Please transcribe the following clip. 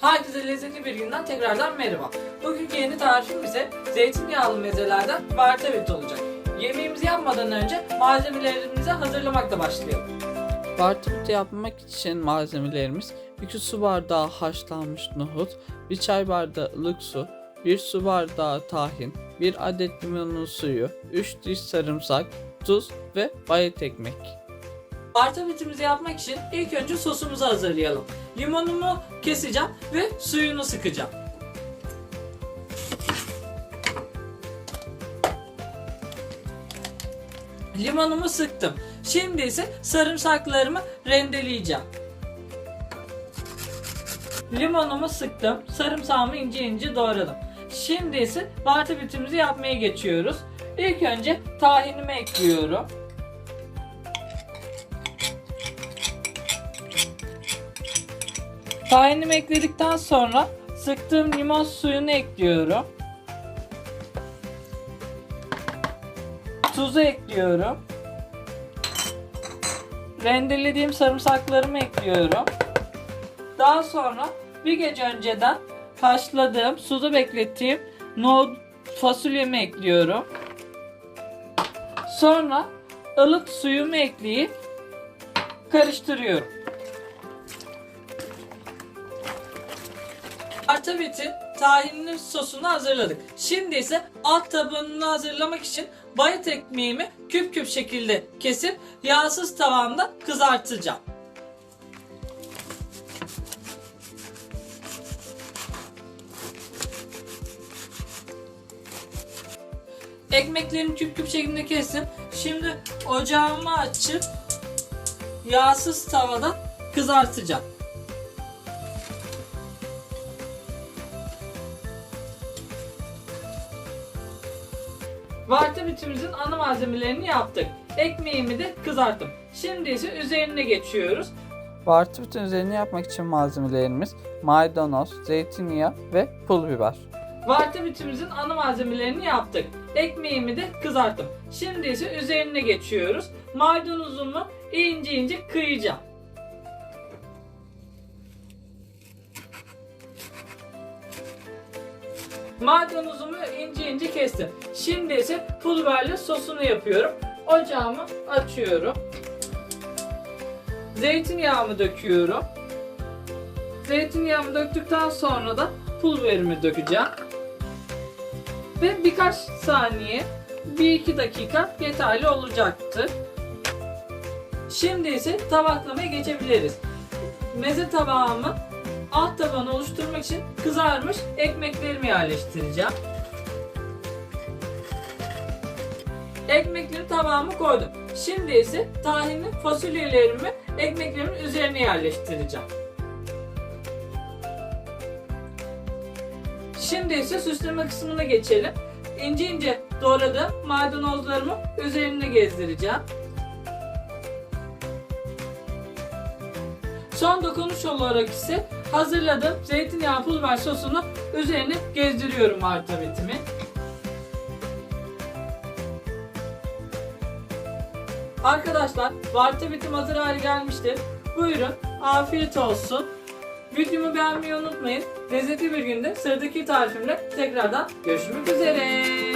Herkese lezzetli bir günden tekrardan merhaba. Bugünkü yeni tarifim ise zeytinyağlı mezelerden vartavit olacak. Yemeğimizi yapmadan önce malzemelerimizi hazırlamakla başlayalım. Vartavit yapmak için malzemelerimiz 2 su bardağı haşlanmış nohut, 1 çay bardağı ılık su, 1 su bardağı tahin, 1 adet limonun suyu, 3 diş sarımsak, tuz ve bayat ekmek. Vartavitimizi yapmak için ilk önce sosumuzu hazırlayalım. Limonumu keseceğim ve suyunu sıkacağım. Limonumu sıktım. Şimdi ise sarımsaklarımı rendeleyeceğim. Limonumu sıktım. Sarımsağımı ince ince doğradım. Şimdi ise vartavitimizi yapmaya geçiyoruz. İlk önce tahinimi ekliyorum. Tahinimi ekledikten sonra sıktığım limon suyunu ekliyorum. Tuzu ekliyorum. Rendelediğim sarımsaklarımı ekliyorum. Daha sonra bir gece önceden haşladığım, suda beklettiğim nohut fasulyemi ekliyorum. Sonra ılık suyumu ekleyip karıştırıyorum. Artavitin tahinli sosunu hazırladık. Şimdi ise alt tabanını hazırlamak için bayat ekmeğimi küp küp şekilde kesip yağsız tavanda kızartacağım. Ekmeklerimi küp küp şeklinde kestim. Şimdi ocağımı açıp yağsız tavada kızartacağım. Vartavitimizin ana malzemelerini yaptık. Ekmeğimi de kızarttım. Şimdi ise üzerine geçiyoruz. Vartavitin üzerine yapmak için malzemelerimiz maydanoz, zeytinyağı ve pul biber. Vartavitimizin ana malzemelerini yaptık. Ekmeğimi de kızarttım. Şimdi ise üzerine geçiyoruz. Maydanozumu ince ince kıyacağım. Maydanozumu ince ince kestim. Şimdi ise pul biberli sosunu yapıyorum. Ocağımı açıyorum. Zeytinyağımı döküyorum. Zeytinyağımı döktükten sonra da pul biberimi dökeceğim. Ve birkaç saniye, 1-2 dakika yeterli olacaktır. Şimdi ise tabaklamaya geçebiliriz. Meze tabağımı alt tabanı oluşturmak için kızarmış ekmeklerimi yerleştireceğim. Ekmekleri tabağıma koydum. Şimdi ise tahinli fasulyelerimi ekmeklerimin üzerine yerleştireceğim. Şimdi ise süsleme kısmına geçelim. İnce ince doğradığım maydanozlarımı üzerine gezdireceğim. Son dokunuş olarak ise hazırladığım zeytinyağı pul biber sosunu üzerine gezdiriyorum martabetimi. Arkadaşlar vartabitim hazır hale gelmiştir. Buyurun afiyet olsun. Videomu beğenmeyi unutmayın. Lezzetli bir günde sıradaki tarifimle tekrardan görüşmek üzere.